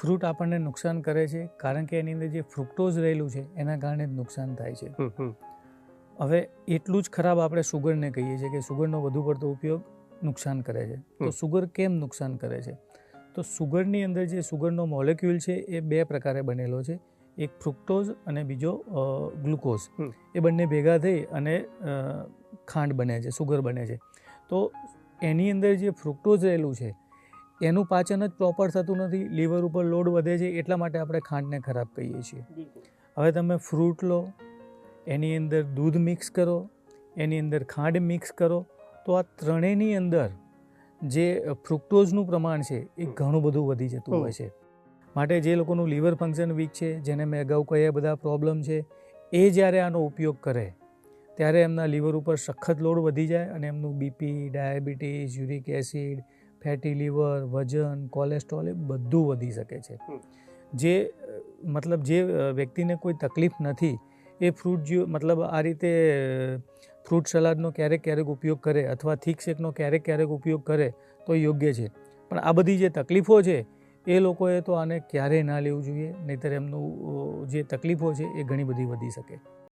Fruit આપણને નુકસાન કરે છે કારણ કે એની અંદર જે ફ્રુક્ટોઝ રહેલું છે એના કારણે જ નુકસાન થાય છે. હવે એટલું જ ખરાબ આપણે સુગરને કહીએ છીએ કે સુગરનો વધુ પડતો ઉપયોગ નુકસાન કરે છે. તો સુગર કેમ નુકસાન કરે છે? તો સુગરની અંદર જે સુગરનો મોલેક્યુલ છે એ બે પ્રકારે બનેલો છે. એક ફ્રુક્ટોઝ અને બીજો ગ્લુકોઝ. એ બંને ભેગા થઈ અને ખાંડ બને છે સુગર બને છે. તો એની અંદર જે ફ્રુક્ટોઝ રહેલું છે એનું પાચન જ પ્રોપર થતું નથી લીવર ઉપર લોડ વધે છે એટલા માટે આપણે ખાંડને ખરાબ કહીએ છીએ. હવે તમે ફ્રૂટ લો એની અંદર દૂધ મિક્સ કરો એની અંદર ખાંડ મિક્સ કરો તો આ ત્રણેયની અંદર જે ફ્રુક્ટોઝનું પ્રમાણ છે એ ઘણું બધું વધી જતું હોય છે. માટે જે લોકોનું લીવર ફંક્શન વીક છે જેને મેં અગાઉ કહ્યા બધા પ્રોબ્લેમ છે એ જ્યારે આનો ઉપયોગ કરે ત્યારે એમના લીવર ઉપર સખત લોડ વધી જાય અને એમનું BP diabetes uric acid fatty liver વજન કોલેસ્ટ્રોલ એ બધું વધી શકે છે. જે મતલબ જે વ્યક્તિને કોઈ તકલીફ નથી એ ફ્રૂટ જ્યુ મતલબ આ રીતે ફ્રૂટ સલાડનો ક્યારેક ક્યારેક ઉપયોગ કરે અથવા થીક શેકનો ક્યારેક ક્યારેક ઉપયોગ કરે તો યોગ્ય છે. પણ આ બધી જે તકલીફો છે એ લોકોએ તો આને ક્યારેય ના લેવું જોઈએ નહીંતર એમનું જે તકલીફો છે એ ઘણી બધી વધી શકે.